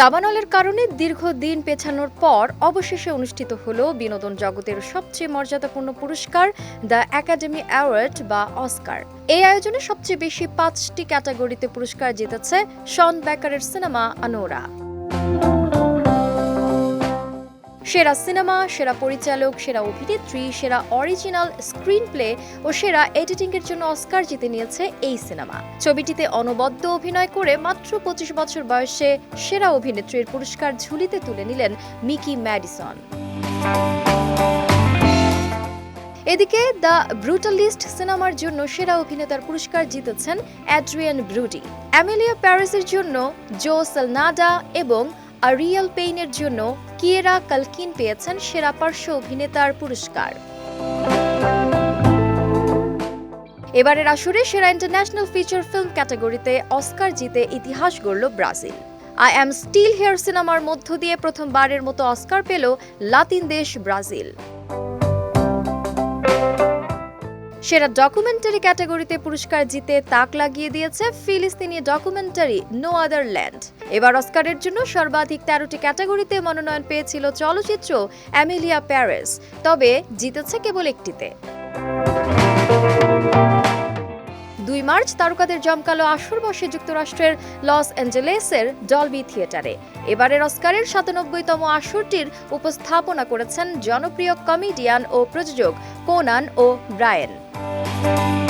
দাবানলের কারণে দীর্ঘদিন পেছানোর পর অবশেষে অনুষ্ঠিত হল বিনোদন জগতের সবচেয়ে মর্যাদাপূর্ণ পুরস্কার, দ্য একাডেমি অ্যাওয়ার্ড বা অস্কার। এই আয়োজনে সবচেয়ে বেশি পাঁচটি ক্যাটাগরিতে পুরস্কার জিতেছে শন ব্যাকারের সিনেমা আনোরা সেরা সিনেমা, সেরা পরিচালক, সেরা অভিনেত্রী, সেরা অরিজিনাল স্ক্রিন প্লে ও সেরা এডিটিং এর জন্য অস্কার জিতে নিয়েছে এই সিনেমা। ছবিটিতে অনবদ্য অভিনয় করে মাত্র পঁচিশ বছর বয়সে সেরা অভিনেত্রীর পুরস্কার ঝুলিতে তুলে নিলেন মিকি ম্যাডিসন। এদিকে, দ্য ব্রুটালিস্ট সিনেমার জন্য সেরা অভিনেতার পুরস্কার জিতেছেন অ্যাড্রিয়ান ব্রুডি। অ্যামেলিয়া প্যারিসের জন্য জো সেলনাডা এবং আরিয়াল পেইনের জন্য কিয়েরা কালকিন পেয়েছেন সেরা পার্শ্ব অভিনেতার পুরস্কার। এবারের আসরে সেরা ইন্টারন্যাশনাল ফিচার ফিল্ম ক্যাটাগরিতে অস্কার জিতে ইতিহাস গড়ল Brazil. I am still here সিনেমার মধ্য দিয়ে প্রথমবারের মতো অস্কার পেল লাতিন দেশ ব্রাজিল। সেরা ডকুমেন্টারি ক্যাটাগরিতে পুরস্কার জিতে তাক লাগিয়ে দিয়েছে ফিলিস্তিনি ডকুমেন্টারি নো আদার ল্যান্ড এবার অস্কারের জন্য সর্বাধিক তেরোটি ক্যাটাগরিতে মনোনয়ন পেয়েছিল চলচ্চিত্র অ্যামিলিয়া প্যারিস, তবে জিতেছে কেবল একটিতে। দুই মার্চ তারকাদের জমকালো আসর বসে যুক্তরাষ্ট্রের লস অ্যাঞ্জেলেসের ডলবি থিয়েটারে। এবারের অস্কারের সাতানব্বইতম আসরটির উপস্থাপনা করেছেন জনপ্রিয় কমেডিয়ান ও প্রযোজক Conan O'Brien. Thank you.